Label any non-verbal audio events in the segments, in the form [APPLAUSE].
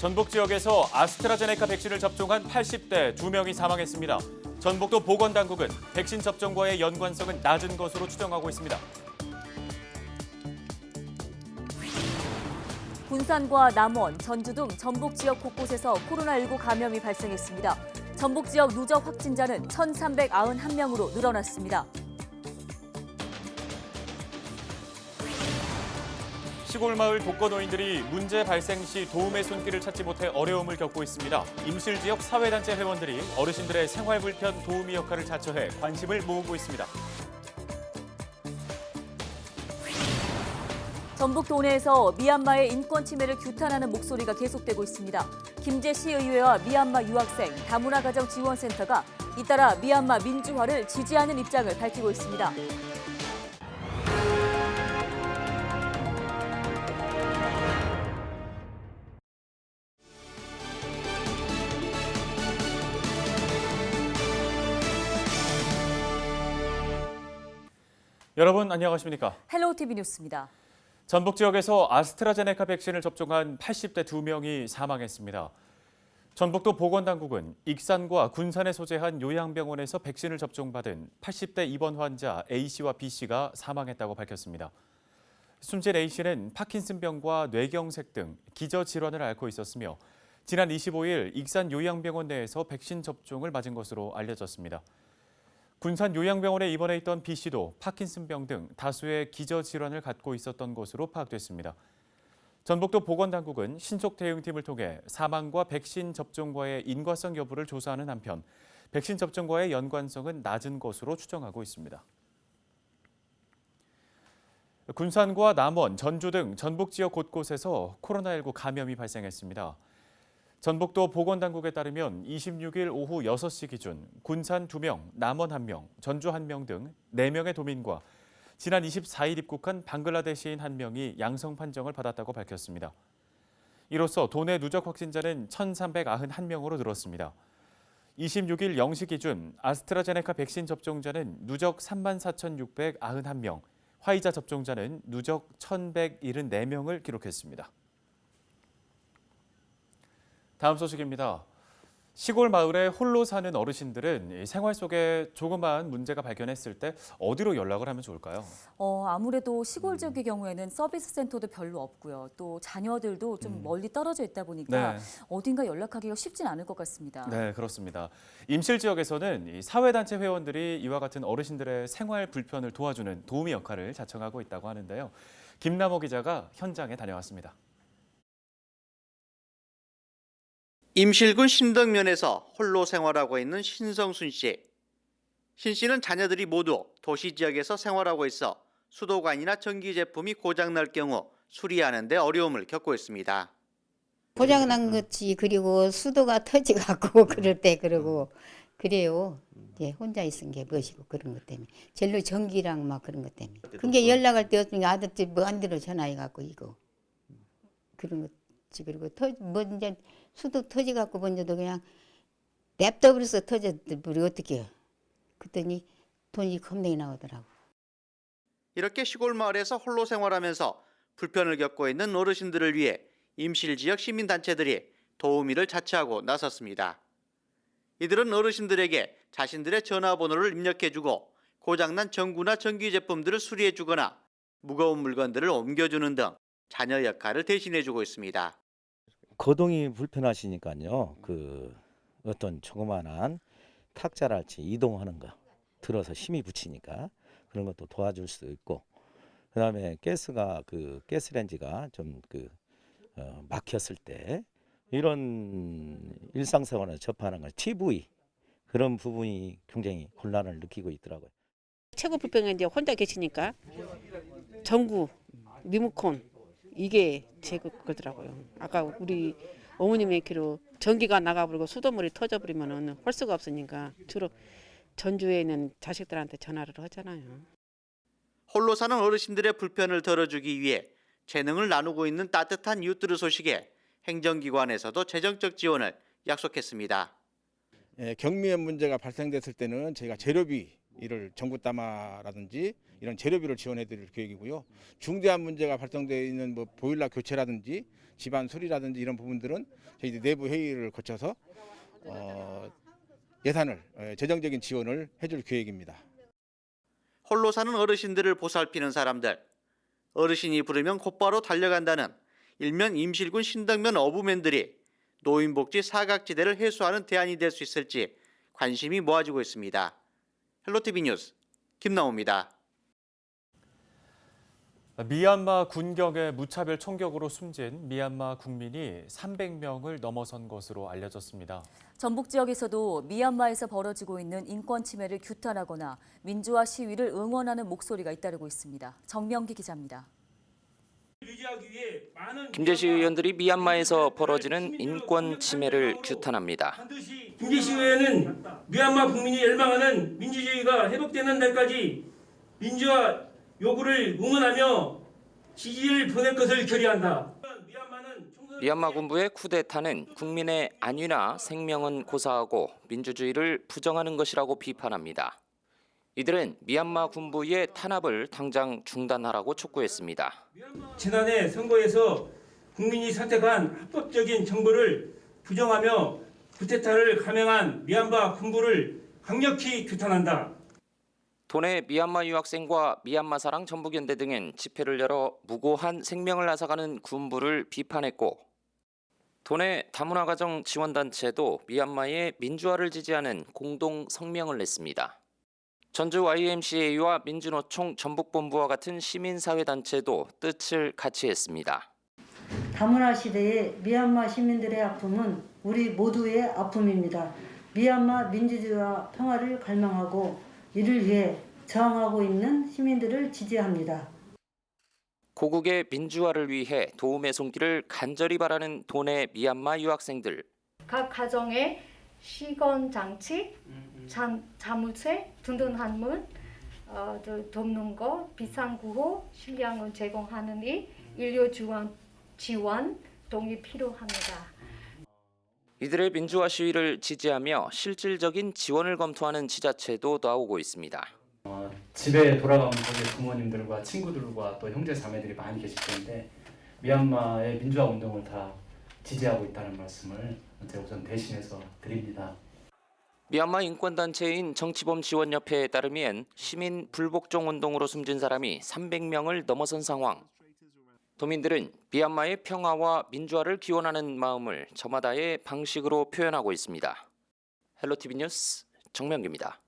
전북 지역에서 아스트라제네카 백신을 접종한 80대 2명이 사망했습니다. 전북도 보건당국은 백신 접종과의 연관성은 낮은 것으로 추정하고 있습니다. 군산과 남원, 전주 등 전북 지역 곳곳에서 코로나19 감염이 발생했습니다. 전북 지역 누적 확진자는 1,391명으로 늘어났습니다. 시골 마을 독거노인들이 문제 발생 시 도움의 손길을 찾지 못해 어려움을 겪고 있습니다. 임실 지역 사회단체 회원들이 어르신들의 생활 불편 도우미 역할을 자처해 관심을 모으고 있습니다. 전북 도내에서 미얀마의 인권 침해를 규탄하는 목소리가 계속되고 있습니다. 김제시 의회와 미얀마 유학생 다문화 가정 지원센터가 잇따라 미얀마 민주화를 지지하는 입장을 밝히고 있습니다. 여러분 안녕하십니까? 헬로우 TV 뉴스입니다. 전북 지역에서 아스트라제네카 백신을 접종한 80대 2명이 사망했습니다. 전북도 보건당국은 익산과 군산에 소재한 요양병원에서 백신을 접종받은 80대 입원 환자 A씨와 B씨가 사망했다고 밝혔습니다. 숨진 A씨는 파킨슨병과 뇌경색 등 기저질환을 앓고 있었으며 지난 25일 익산 요양병원 내에서 백신 접종을 맞은 것으로 알려졌습니다. 군산 요양병원에 입원해 있던 B 씨도 파킨슨병 등 다수의 기저 질환을 갖고 있었던 것으로 파악됐습니다. 전북도 보건당국은 신속 대응팀을 통해 사망과 백신 접종과의 인과성 여부를 조사하는 한편 백신 접종과의 연관성은 낮은 것으로 추정하고 있습니다. 군산과 남원, 전주 등 전북 지역 곳곳에서 코로나19 감염이 발생했습니다. 전북도 보건당국에 따르면 26일 오후 6시 기준 군산 2명, 남원 1명, 전주 1명 등 4명의 도민과 지난 24일 입국한 방글라데시인 1명이 양성 판정을 받았다고 밝혔습니다. 이로써 도내 누적 확진자는 1,391명으로 늘었습니다. 26일 0시 기준 아스트라제네카 백신 접종자는 누적 34,691명, 화이자 접종자는 누적 1,174명을 기록했습니다. 다음 소식입니다. 시골 마을에 홀로 사는 어르신들은 이 생활 속에 조그마한 문제가 발견했을 때 어디로 연락을 하면 좋을까요? 어, 아무래도 시골 지역의 경우에는 서비스 센터도 별로 없고요. 또 자녀들도 좀 멀리 떨어져 있다 보니까 네. 어딘가 연락하기가 쉽진 않을 것 같습니다. 네, 그렇습니다. 임실 지역에서는 이 사회단체 회원들이 이와 같은 어르신들의 생활 불편을 도와주는 도우미 역할을 자청하고 있다고 하는데요. 김남호 기자가 현장에 다녀왔습니다. 임실군 신덕면에서 홀로 생활하고 있는 신성순 씨. 신 씨는 자녀들이 모두 도시 지역에서 생활하고 있어 수도관이나 전기 제품이 고장 날 경우 수리하는 데 어려움을 겪고 있습니다. 고장난 거지 그리고 수도가 [LAUGHS] 터지 갖고 그럴 때 그러고 그래요. 예, 혼자 있은 게 무엇이고 그런 것 때문에 젤로 전기랑 막 그런 것 때문에 그게 연락할 때 어떤 아들들 뭐안 들어 전화해 갖고 이거 그런 거지 그리고 터 뭐 이제 수도 터지 갖고 먼저도 그냥 냅둬 버려서 터져 우리 어떻게 해요? 그랬더니 돈이 겁나게 나오더라고. 이렇게 시골 마을에서 홀로 생활하면서 불편을 겪고 있는 어르신들을 위해 임실 지역 시민단체들이 도우미를 자처하고 나섰습니다. 이들은 어르신들에게 자신들의 전화번호를 입력해주고 고장난 전구나 전기 제품들을 수리해주거나 무거운 물건들을 옮겨주는 등 자녀 역할을 대신해주고 있습니다. 거동이 불편하시니까요. 그 어떤 조그만한 탁자랄지 이동하는 거 들어서 힘이 붙이니까 그런 것도 도와줄 수 있고 그다음에 가스가 그 가스렌지가 좀그 어, 막혔을 때 이런 일상생활에 접하는 걸 TV 그런 부분이 굉장히 곤란을 느끼고 있더라고요. 최고 불편한 이제 혼자 계시니까 전구, 리모컨 이게 제 거더라고요. 아까 우리 어머님 얘기로 전기가 나가버리고 수돗물이 터져버리면은 할 수가 없으니까 주로 전주에 있는 자식들한테 전화를 하잖아요. 홀로 사는 어르신들의 불편을 덜어주기 위해 재능을 나누고 있는 따뜻한 이웃들의 소식에 행정기관에서도 재정적 지원을 약속했습니다. 예, 경미한 문제가 발생됐을 때는 저희가 재료비 이를 전구담화라든지 이런 재료비를 지원해 드릴 계획이고요. 중대한 문제가 발생되어 있는 뭐 보일러 교체라든지 집안 수리라든지 이런 부분들은 저희 내부 회의를 거쳐서 어, 예산을 어, 재정적인 지원을 해줄 계획입니다. 홀로 사는 어르신들을 보살피는 사람들. 어르신이 부르면 곧바로 달려간다는 일면 임실군 신당면 어부맨들이 노인복지 사각지대를 해소하는 대안이 될 수 있을지 관심이 모아지고 있습니다. 헬로티비 뉴스 김나옵니다. 미얀마 군경의 무차별 총격으로 숨진 미얀마 국민이 300명을 넘어선 것으로 알려졌습니다. 전북 지역에서도 미얀마에서 벌어지고 있는 인권 침해를 규탄하거나 민주화 시위를 응원하는 목소리가 잇따르고 있습니다. 정명기 기자입니다. 김재시 의원들이 미얀마에서 벌어지는 인권 침해를 규탄합니다. 김기시 의회는 미얀마 국민이 열망하는 민주주의가 회복되는 날까지 민주화 요구를 응원하며 지지를 보낼 것을 결의한다. 미얀마 군부의 쿠데타는 국민의 안위나 생명은 고사하고 민주주의를 부정하는 것이라고 비판합니다. 이들은 미얀마 군부의 탄압을 당장 중단하라고 촉구했습니다. 지난해 선거에서 국민이 선택한 합법적인 정부를 부정하며 쿠데타를 감행한 미얀마 군부를 강력히 규탄한다. 도내 미얀마 유학생과 미얀마 사랑 전북연대 등은 집회를 열어 무고한 생명을 앗아가는 군부를 비판했고 도내 다문화 가정 지원단체도 미얀마의 민주화를 지지하는 공동 성명을 냈습니다. 전주 YMCA와 민주노총 전북본부와 같은 시민사회 단체도 뜻을 같이 했습니다. 다문화 시대의 미얀마 시민들의 아픔은 우리 모두의 아픔입니다. 미얀마 민주주의와 평화를 갈망하고 이를 위해 저항하고 있는 시민들을 지지합니다. 고국의 민주화를 위해 도움의 손길을 간절히 바라는 도내 미얀마 유학생들. 각 가정에 시건 장치, 잠, 자물쇠, 든든한 문, 어, 또 돕는 거, 비상 구호, 식량을 제공하는 이 인료 지원, 지원 동이 필요합니다. 이들의 민주화 시위를 지지하며 실질적인 지원을 검토하는 지자체도 나오고 있습니다. 어, 집에 돌아가면 거기 부모님들과 친구들과 또 형제 자매들이 많이 계실 텐데 미얀마의 민주화 운동을 다 지지하고 있다는 말씀을 제가 우선 대신해서 드립니다. 미얀마 인권단체인 정치범 지원협회에 따르면 시민 불복종 운동으로 숨진 사람이 300명을 넘어선 상황. 도민들은 미얀마의 평화와 민주화를 기원하는 마음을 저마다의 방식으로 표현하고 있습니다. 헬로티비 뉴스 정명기입니다.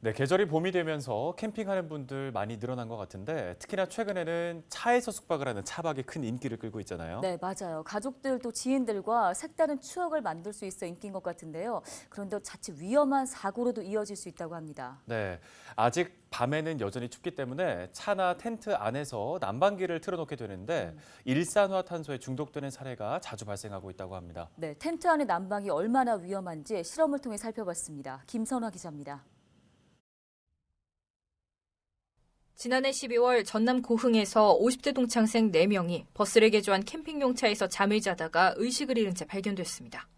네, 계절이 봄이 되면서 캠핑하는 분들 많이 늘어난 것 같은데 특히나 최근에는 차에서 숙박을 하는 차박이 큰 인기를 끌고 있잖아요. 네, 맞아요. 가족들 또 지인들과 색다른 추억을 만들 수 있어 인기인 것 같은데요. 그런데 자칫 위험한 사고로도 이어질 수 있다고 합니다. 네, 아직 밤에는 여전히 춥기 때문에 차나 텐트 안에서 난방기를 틀어놓게 되는데 일산화탄소에 중독되는 사례가 자주 발생하고 있다고 합니다. 네, 텐트 안의 난방이 얼마나 위험한지 실험을 통해 살펴봤습니다. 김선화 기자입니다. 지난해 12월 전남 고흥에서 50대 동창생 4명이 버스를 개조한 캠핑용 차에서 잠을 자다가 의식을 잃은 채 발견됐습니다.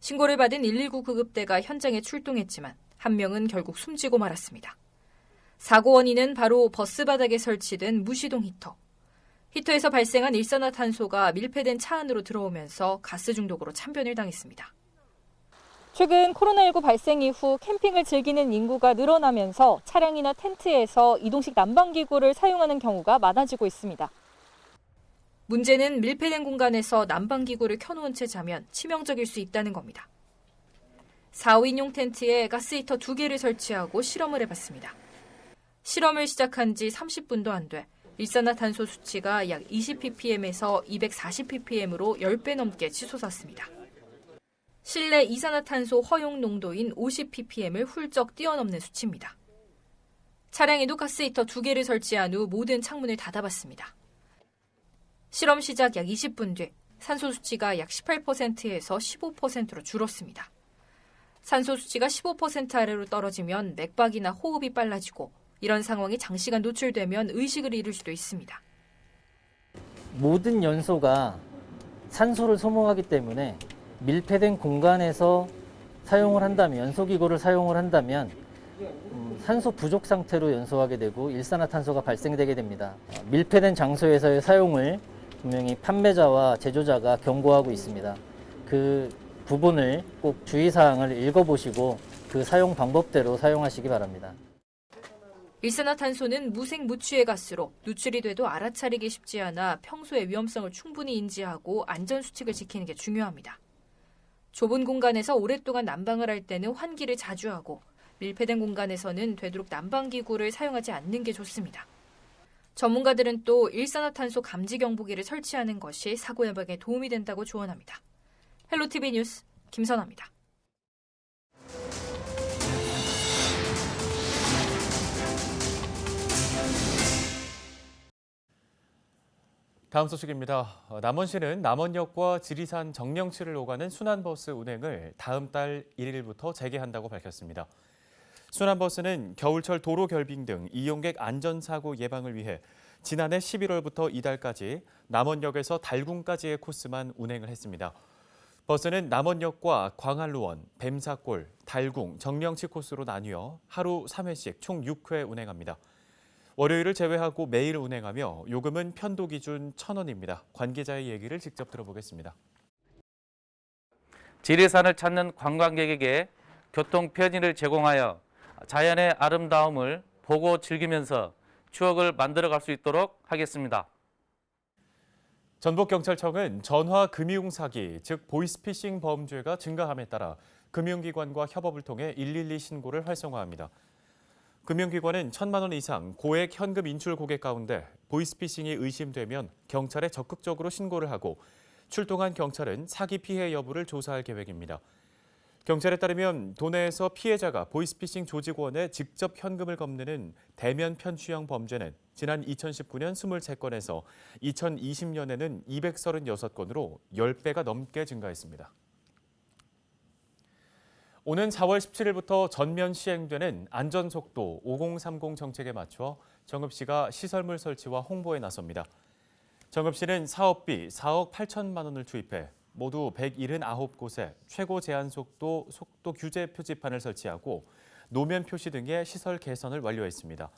신고를 받은 119 구급대가 현장에 출동했지만 한 명은 결국 숨지고 말았습니다. 사고 원인은 바로 버스 바닥에 설치된 무시동 히터. 히터에서 발생한 일산화탄소가 밀폐된 차 안으로 들어오면서 가스 중독으로 참변을 당했습니다. 최근 코로나19 발생 이후 캠핑을 즐기는 인구가 늘어나면서 차량이나 텐트에서 이동식 난방기구를 사용하는 경우가 많아지고 있습니다. 문제는 밀폐된 공간에서 난방기구를 켜놓은 채 자면 치명적일 수 있다는 겁니다. 4, 5인용 텐트에 가스 히터 2개를 설치하고 실험을 해봤습니다. 실험을 시작한 지 30분도 안 돼 일산화탄소 수치가 약 20ppm에서 240ppm으로 10배 넘게 치솟았습니다. 실내 이산화탄소 허용 농도인 50ppm을 훌쩍 뛰어넘는 수치입니다. 차량에도 가스 히터 2개를 설치한 후 모든 창문을 닫아봤습니다. 실험 시작 약 20분 뒤 산소 수치가 약 18%에서 15%로 줄었습니다. 산소 수치가 15% 아래로 떨어지면 맥박이나 호흡이 빨라지고 이런 상황이 장시간 노출되면 의식을 잃을 수도 있습니다. 모든 연소가 산소를 소모하기 때문에 밀폐된 공간에서 사용을 한다면 연소기구를 사용을 한다면 음, 산소 부족 상태로 연소하게 되고 일산화탄소가 발생되게 됩니다. 어, 밀폐된 장소에서의 사용을 분명히 판매자와 제조자가 경고하고 있습니다. 그 부분을 꼭 주의사항을 읽어보시고 그 사용 방법대로 사용하시기 바랍니다. 일산화탄소는 무색 무취의 가스로 누출이 돼도 알아차리기 쉽지 않아 평소의 위험성을 충분히 인지하고 안전 수칙을 지키는 게 중요합니다. 좁은 공간에서 오랫동안 난방을 할 때는 환기를 자주 하고 밀폐된 공간에서는 되도록 난방 기구를 사용하지 않는 게 좋습니다. 전문가들은 또 일산화탄소 감지 경보기를 설치하는 것이 사고 예방에 도움이 된다고 조언합니다. 헬로티비 뉴스 김선아입니다. 다음 소식입니다. 어, 남원시는 남원역과 지리산 정령치를 오가는 순환버스 운행을 다음 달 1일부터 재개한다고 밝혔습니다. 순환버스는 겨울철 도로 결빙 등 이용객 안전사고 예방을 위해 지난해 11월부터 이달까지 남원역에서 달궁까지의 코스만 운행을 했습니다. 버스는 남원역과 광안루원, 뱀사골, 달궁, 정령치 코스로 나뉘어 하루 3회씩 총 6회 운행합니다. 월요일을 제외하고 매일 운행하며 요금은 편도 기준 1,000원입니다. 관계자의 얘기를 직접 들어보겠습니다. 지리산을 찾는 관광객에게 교통 편의를 제공하여 자연의 아름다움을 보고 즐기면서 추억을 만들어갈 수 있도록 하겠습니다. 전북경찰청은 전화 금융 사기, 즉 보이스피싱 범죄가 증가함에 따라 금융기관과 협업을 통해 112 신고를 활성화합니다. 금융기관은 천만 원 이상 고액 현금 인출 고객 가운데 보이스피싱이 의심되면 경찰에 적극적으로 신고를 하고 출동한 경찰은 사기 피해 여부를 조사할 계획입니다. 경찰에 따르면 도내에서 피해자가 보이스피싱 조직원에 직접 현금을 건네는 대면 편취형 범죄는 지난 2019년 23건에서 2020년에는 236건으로 10배가 넘게 증가했습니다. 오는 4월 17일부터 전면 시행되는 안전속도 5030 정책에 맞춰 정읍 시가 시설물 설치와 홍보에 나섭니다. 정읍 시는 사업비 4억 8천만 원을 투입해 모두 179곳에 최고 제한 속도 속도 규제 표지판을 설치하고 노면 표시 등의 시설 개선을 완료했습니다.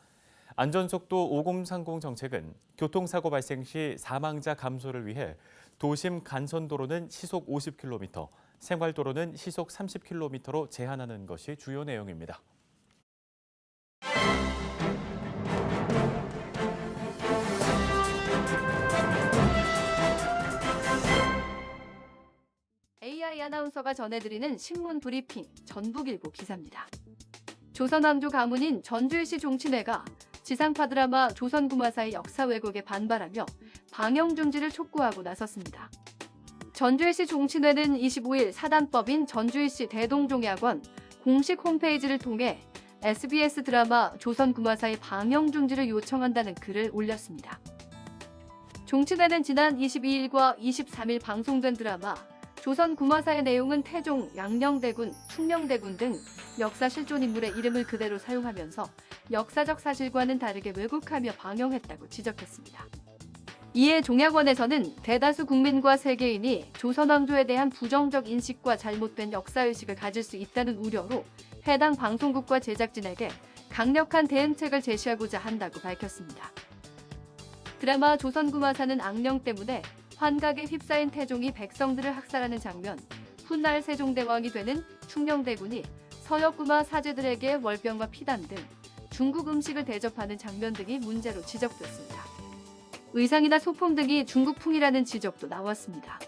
안전속도 5030 정책은 교통사고 발생 시 사망자 감소를 위해 도심 간선도로는 시속 50km, 생활도로는 시속 30km로 제한하는 것이 주요 내용입니다. 아나운서가 전해드리는 신문 브리핑 전북일보 기사입니다. 조선왕조 가문인 전주일시 종친회가 지상파 드라마 조선구마사의 역사 왜곡에 반발하며 방영 중지를 촉구하고 나섰습니다. 전주일시 종친회는 25일 사단법인 전주일시 대동종야관 공식 홈페이지를 통해 SBS 드라마 조선구마사의 방영 중지를 요청한다는 글을 올렸습니다. 종친회는 지난 22일과 23일 방송된 드라마 조선 구마사의 내용은 태종, 양녕대군, 충녕대군 등 역사 실존 인물의 이름을 그대로 사용하면서 역사적 사실과는 다르게 왜곡하며 방영했다고 지적했습니다. 이에 종야관에서는 대다수 국민과 세계인이 조선 왕조에 대한 부정적 인식과 잘못된 역사의식을 가질 수 있다는 우려로 해당 방송국과 제작진에게 강력한 대응책을 제시하고자 한다고 밝혔습니다. 드라마 조선구마사는 악령 때문에 환각에 휩싸인 태종이 백성들을 학살하는 장면, 훗날 세종대왕이 되는 충녕대군이 서역구마 사제들에게 월병과 피단 등 중국 음식을 대접하는 장면 등이 문제로 지적됐습니다. 의상이나 소품 등이 중국풍이라는 지적도 나왔습니다.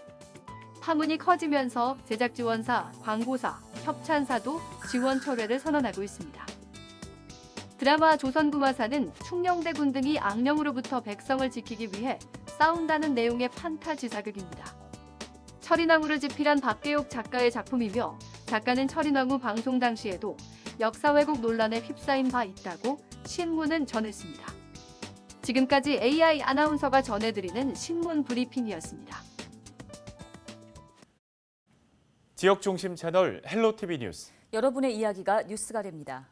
파문이 커지면서 제작 지원사, 광고사, 협찬사도 지원 철회를 선언하고 있습니다. 드라마 조선구마사는 충녕대군 등이 악령으로부터 백성을 지키기 위해 싸운다는 내용의 판타지 사극입니다. 철인왕후를 집필한 박계옥 작가의 작품이며 작가는 철인왕후 방송 당시에도 역사 왜곡 논란에 휩싸인 바 있다고 신문은 전했습니다. 지금까지 AI 아나운서가 전해드리는 신문 브리핑이었습니다. 지역 중심 채널 헬로티비 뉴스. 여러분의 이야기가 뉴스가 됩니다.